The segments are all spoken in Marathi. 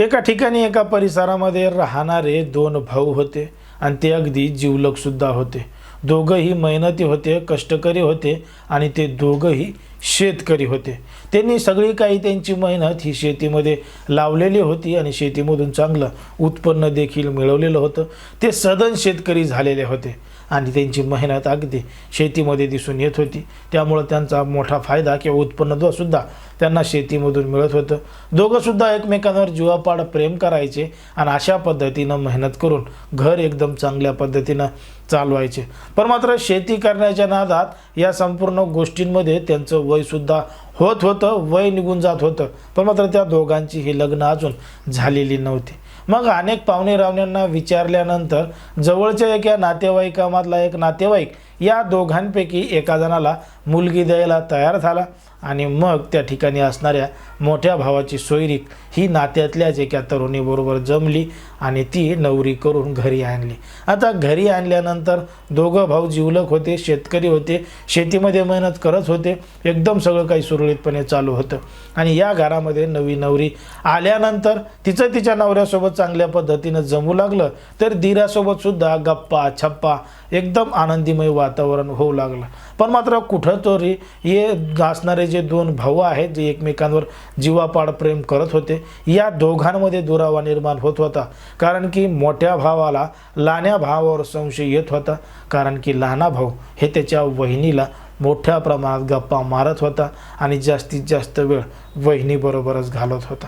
एका ठिकाणी एका परिसरामध्ये राहणारे दोन भाऊ होते आणि ते अगदी जीवलकसुद्धा होते. दोघंही मेहनती होते कष्टकरी होते आणि ते दोघंही शेतकरी होते. त्यांनी सगळी काही त्यांची मेहनत ही शेतीमध्ये लावलेली होती आणि शेतीमधून चांगलं उत्पन्न देखील मिळवलेलं होतं. ते सदन शेतकरी झालेले होते. आणि त्यांची मेहनत अगदी शेतीमध्ये दिसून येत होती. त्यामुळं त्यांचा मोठा फायदा किंवा उत्पन्नसुद्धा त्यांना शेतीमधून मिळत होतं. दोघंसुद्धा एकमेकांवर जीवापाड प्रेम करायचे आणि अशा पद्धतीनं मेहनत करून घर एकदम चांगल्या पद्धतीनं चालवायचे. पण मात्र शेती करण्याच्या नादात या संपूर्ण गोष्टींमध्ये त्यांचं वयसुद्धा होत होतं वय निघून जात होतं. पण मात्र त्या दोघांची ही लग्न अजून झालेली नव्हती. मग अनेक पाहुणे रावण्यांना विचारल्यानंतर जवळच्या एका नातेवाईकामधला एक नातेवाईक या दोघांपैकी एका जणाला मुलगी द्यायला तयार झाला आणि मग त्या ठिकाणी असणाऱ्या मोठ्या भावाची सोयरीक ही नात्यातल्याच एका तरुणीबरोबर जमली आणि ती नवरी करून घरी आणली. आता घरी आणल्यानंतर दोघं भाऊ जिवलक होते शेतकरी होते शेतीमध्ये मेहनत करत होते एकदम सगळं काही सुरळीतपणे चालू होतं. आणि या घरामध्ये नवी नवरी आल्यानंतर तिचं तिच्या नवऱ्यासोबत चांगल्या पद्धतीनं जमू लागलं तर दिरासोबतसुद्धा गप्पा छप्पा एकदम आनंदीमय वातावरण होऊ लागलं. पण मात्र कुठं कुठंतरी हे असणारे जे दोन भाऊ आहेत जे एकमेकांवर जीवापाड प्रेम करत होते या दोघांमध्ये दुरावा निर्माण होत होता. कारण की मोठ्या भावाला लहान्या भावावर संशय येत होता. कारण की लहाना भाऊ हे त्याच्या वहिनीला मोठ्या प्रमाणात गप्पा मारत होता आणि जास्तीत जास्त वेळ वहिनीबरोबरच घालत होता.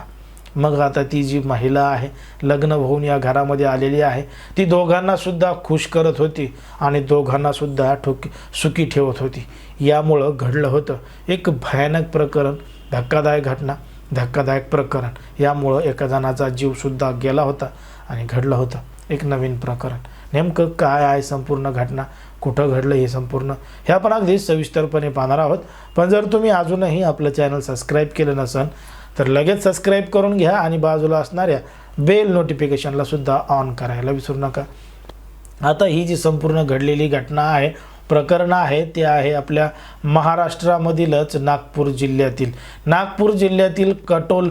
मग आता ती जी महिला आहे लग्न होऊन या घरामध्ये आलेली आहे ती दोघांनासुद्धा खुश करत होती आणि दोघांनासुद्धा ठोकी सुखी ठेवत होती. यामुळं घडलं होतं. एक भयानक प्रकरण धक्कादायक घटना धक्कादायक प्रकरण. यामुळं एका जणाचा जीवसुद्धा गेला होता आणि घडलं होतं. एक नवीन प्रकरण. नेमकं काय आहे संपूर्ण घटना? कुठं घडलं हे संपूर्ण? हे आपण अगदी सविस्तरपणे पाहणार आहोत. पण जर तुम्ही अजूनही आपलं चॅनल सबस्क्राईब केलं नसेल तर लगेच सबस्क्राईब करून घ्या आणि बाजूला असणाऱ्या बेल नोटिफिकेशनला सुद्धा ऑन करायला विसरू नका. आता ही जी संपूर्ण घडलेली घटना आहे प्रकरणं आहे ते आहे आपल्या महाराष्ट्रामधीलच नागपूर जिल्ह्यातील. नागपूर जिल्ह्यातील कटोल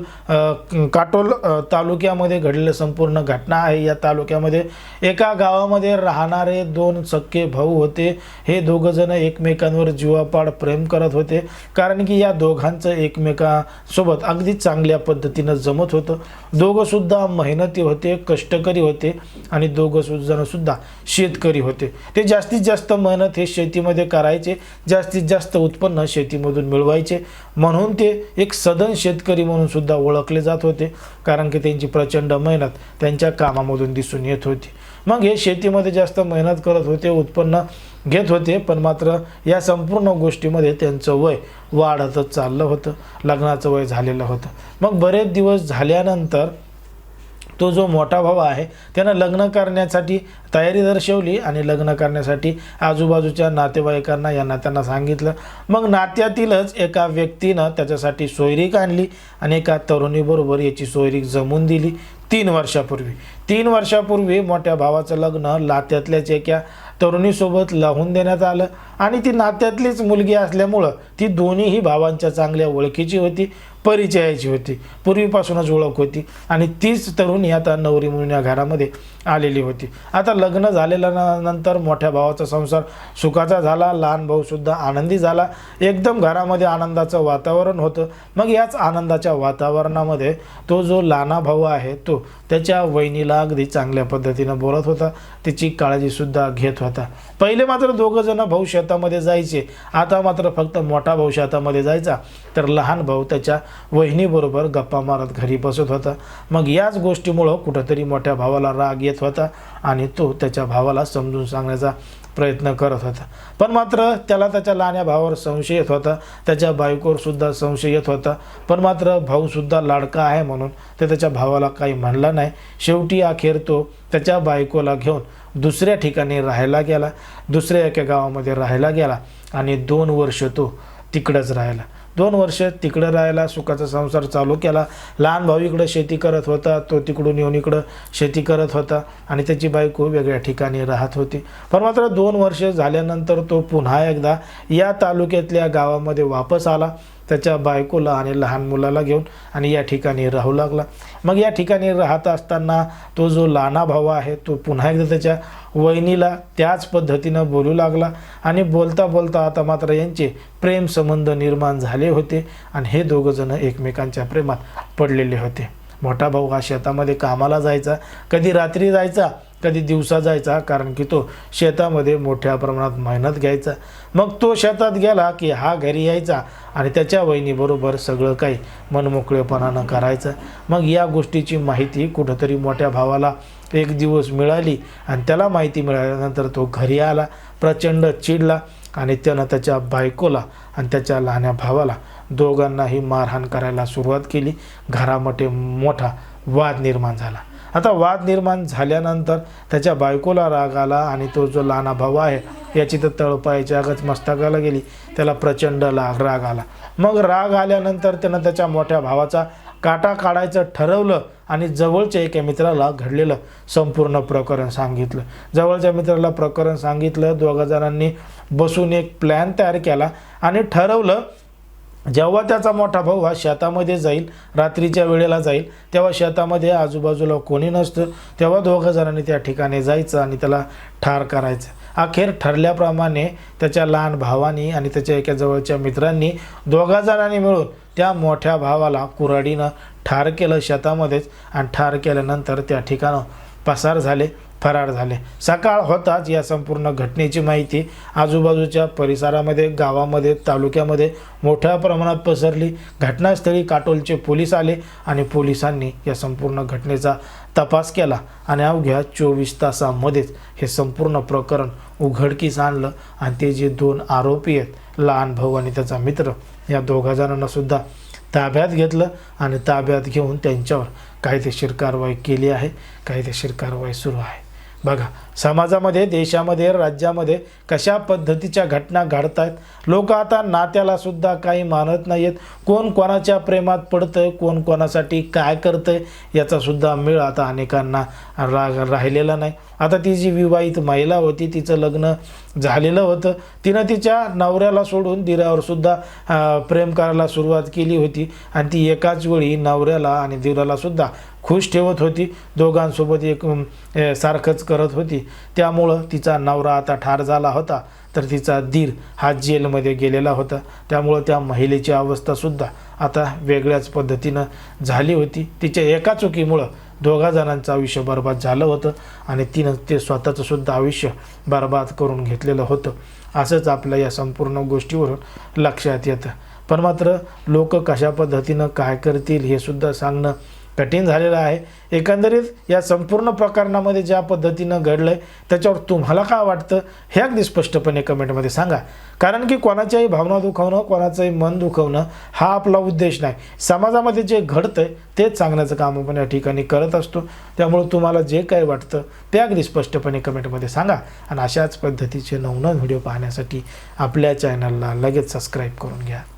काटोल तालुक्यामध्ये घडलेलं संपूर्ण घटना आहे. या तालुक्यामध्ये एका गावामध्ये राहणारे दोन सख्खे भाऊ होते. हे दोघंजणं एकमेकांवर जीवापाड प्रेम करत होते. कारण की या दोघांचं एकमेकांसोबत अगदी चांगल्या पद्धतीनं जमत होतं. दोघंसुद्धा मेहनती होते कष्टकरी होते आणि दोघं सुद्धा शेतकरी होते. ते जास्तीत जास्त मेहनत हे शेतीमध्ये करायचे जास्तीत जास्त उत्पन्न शेतीमधून मिळवायचे. म्हणून ते एक सदन शेतकरी म्हणून सुद्धा ओळखले जात होते कारण की त्यांची प्रचंड मेहनत त्यांच्या कामामधून दिसून येत होती. मग हे शेतीमध्ये जास्त मेहनत करत होते उत्पन्न घेत होते पण मात्र या संपूर्ण गोष्टीमध्ये त्यांचं वय वाढतच चाललं होतं लग्नाचं वय झालेलं होतं. मग बरेच दिवस झाल्यानंतर तो जो मोठा भाऊ आहे त्यानं लग्न करण्यासाठी तयारी दर्शवली आणि लग्न करण्यासाठी आजूबाजूच्या नातेवाईकांना यांना त्यांना सांगितलं. मग नात्यातीलच एका व्यक्तीनं त्याच्यासाठी सोयरीक आणली आणि एका तरुणीबरोबर याची सोयरीक जमून दिली तीन वर्षापूर्वी. तीन वर्षापूर्वी मोठ्या भावाचं लग्न नात्यातल्याच एका तरुणीसोबत लावून देण्यात आलं आणि ती नात्यातलीच मुलगी असल्यामुळं ती दोन्हीही भावांच्या चांगल्या ओळखीची होती. परिचयाची होती. पूर्वीपासूनच ओळख होती आणि तीच तरुणी आता नवरी म्हणून या घरामध्ये आलेली होती. आता लग्न झालेल्या नंतर मोठ्या भावाचा संसार सुखाचा झाला लहान भाऊसुद्धा आनंदी झाला. एकदम घरामध्ये आनंदाचं वातावरण होतं. मग याच आनंदाच्या वातावरणामध्ये तो जो लहाना भाऊ आहे तो त्याच्या वहिनीला अगदी चांगल्या पद्धतीनं बोलत होता. तिची काळजीसुद्धा घेत होता. पहिले मात्र दोघं जण भाऊ शेतामध्ये जायचे. आता मात्र फक्त मोठा भाऊ शेतामध्ये जायचा. तर लहान भाऊ त्याच्या वहिनीबरोबर गप्पा मारत घरी बसत होता. मग याच गोष्टीमुळं कुठंतरी मोठ्या भावाला राग येत होता आणि तो त्याच्या भावाला समजून सांगण्याचा प्रयत्न करत होता. पण मात्र त्याला त्याच्या लहान्या भावावर संशय येत होता. त्याच्या बायकोवर सुद्धा संशय येत होता. पण मात्र भाऊसुद्धा लाडका आहे म्हणून ते त्याच्या भावाला काही म्हणला नाही. शेवटी अखेर तो त्याच्या बायकोला घेऊन दुसऱ्या ठिकाणी राहायला गेला. दुसऱ्या एका गावामध्ये राहायला गेला आणि दोन वर्ष तो तिकडंच राहिला दोन वर्ष तिकडं राहायला सुखाचा संसार चालू केला. लहान भाऊ इकडं शेती करत होता तो तिकडून येऊन इकडं शेती करत होता आणि त्याची बायको वेगळ्या ठिकाणी राहत होती. पण मात्र दोन वर्ष झाल्यानंतर तो पुन्हा एकदा या तालुक्यातल्या गावामध्ये वापस आला. त्याच्या बायकोला आणि लहान मुलाला घेऊन आणि या ठिकाणी राहू लागला. मग या ठिकाणी राहत असताना तो जो लाना भाऊ आहे तो पुन्हा एकदा त्याच्या वहिनीला त्याच पद्धतीनं बोलू लागला आणि बोलता बोलता आता मात्र यांचे प्रेम संबंध निर्माण झाले होते आणि हे दोघंजणं एकमेकांच्या प्रेमात पडलेले होते. मोठा भाऊ हा शेतामध्ये कामाला जायचा कधी रात्री जायचा कधी दिवसा जायचा कारण की तो शेतामध्ये मोठ्या प्रमाणात मेहनत घ्यायचा. मग तो शेतात गेला की हा घरी यायचा आणि त्याच्या वहिनीबरोबर सगळं काही मनमोकळेपणानं करायचं. मग या गोष्टीची माहिती कुठंतरी मोठ्या भावाला एक दिवस मिळाली आणि त्याला माहिती मिळाल्यानंतर तो घरी आला प्रचंड चिडला आणि त्यानं त्याच्या बायकोला आणि त्याच्या लहान्या भावाला दोघांनाही मारहाण करायला सुरुवात केली. घरामध्ये मोठा वाद निर्माण झाला. आता वाद निर्माण झाल्यानंतर त्याच्या बायकोला राग आला आणि तो जो लहाना भाऊ आहे याची तर तळपायाची आगच मस्तकाला गेली. त्याला प्रचंड लाग राग आला. मग राग आल्यानंतर त्यानं त्याच्या मोठ्या भावाचा काटा काढायचं ठरवलं आणि जवळच्या एका मित्राला घडलेलं संपूर्ण प्रकरण सांगितलं. जवळच्या मित्राला प्रकरण सांगितलं. दोघा जणांनी बसून एक प्लॅन तयार केला आणि ठरवलं जेव्हा त्याचा मोठा भाऊ हा शेतामध्ये जाईल रात्रीच्या वेळेला जाईल तेव्हा शेतामध्ये आजूबाजूला कोणी नसतं तेव्हा दोघं जणांनी त्या ठिकाणी जायचं आणि त्याला ठार करायचं. अखेर ठरल्याप्रमाणे त्याच्या लहान भावानी आणि त्याच्या एका जवळच्या मित्रांनी दोघा जणांनी मिळून त्या मोठ्या भावाला कुऱ्हाडीनं ठार केलं शेतामध्येच आणि ठार केल्यानंतर त्या ठिकाणं पसार झाले. फरार झाले. सकाळ होताच या संपूर्ण घटनेची माहिती आजूबाजूच्या परिसरामध्ये गावामध्ये तालुक्यामध्ये मोठ्या प्रमाणात पसरली. घटनास्थळी काटोलचे पोलीस आले आणि पोलिसांनी या संपूर्ण घटनेचा तपास केला आणि अवघ्या चोवीस तासामध्येच हे संपूर्ण प्रकरण उघडकीस आणलं आणि ते जे दोन आरोपी आहेत लहान भाऊ आणि त्याचा मित्र या दोघा जणांनासुद्धा ताब्यात घेतलं आणि ताब्यात घेऊन त्यांच्यावर कायदेशीर कारवाई केली आहे. कायदेशीर कारवाई सुरू आहे. बघा समाजामध्ये देशामध्ये राज्यामध्ये कशा पद्धतीच्या घटना घडत आहेत लोक आता नात्यालासुद्धा काही मानत नाही आहेत कोण कोणाच्या प्रेमात पडतं कोण कोणासाठी काय करतं याचासुद्धा मेळ आता अनेकांना रा राहिलेला नाही. आता ती जी विवाहित महिला होती तिचं लग्न झालेलं होतं. तिनं तिच्या नवऱ्याला सोडून दिरावरसुद्धा प्रेम करायला सुरुवात केली होती. आणि ती एकाच वेळी नवऱ्याला आणि दिरालासुद्धा खुश ठेवत होती. दोघांसोबत एक सारखंच करत होती. त्यामुळं तिचा नवरा आता ठार झाला होता. तर तिचा दीर हा जेलमध्ये गेलेला होता. त्यामुळं त्या महिलेची अवस्थासुद्धा आता वेगळ्याच पद्धतीनं झाली होती. तिच्या एका चुकीमुळं दोघा जणांचं आयुष्य बर्बाद झालं होतं आणि तिनं ते स्वतःचं सुद्धा आयुष्य बर्बाद करून घेतलेलं होतं. असंच आपल्या या संपूर्ण गोष्टीवरून लक्षात येतं. पण मात्र लोक कशा पद्धतीनं काय करतील हे सुद्धा सांगणं कठीण झालेलं आहे. एकंदरीत या संपूर्ण प्रकरणामध्ये ज्या पद्धतीनं घडलं आहे त्याच्यावर तुम्हाला काय वाटतं हे अगदी स्पष्टपणे कमेंटमध्ये सांगा. कारण की कोणाच्याही भावना दुखवणं कोणाचंही मन दुखवणं हा आपला उद्देश नाही. समाजामध्ये जे घडतं आहे तेच सांगण्याचं काम आपण या ठिकाणी करत असतो. त्यामुळं तुम्हाला जे काही वाटतं ते अगदी स्पष्टपणे कमेंटमध्ये सांगा. आणि अशाच पद्धतीचे नवनवीन व्हिडिओ पाहण्यासाठी आपल्या चॅनलला लगेच सबस्क्राईब करून घ्या.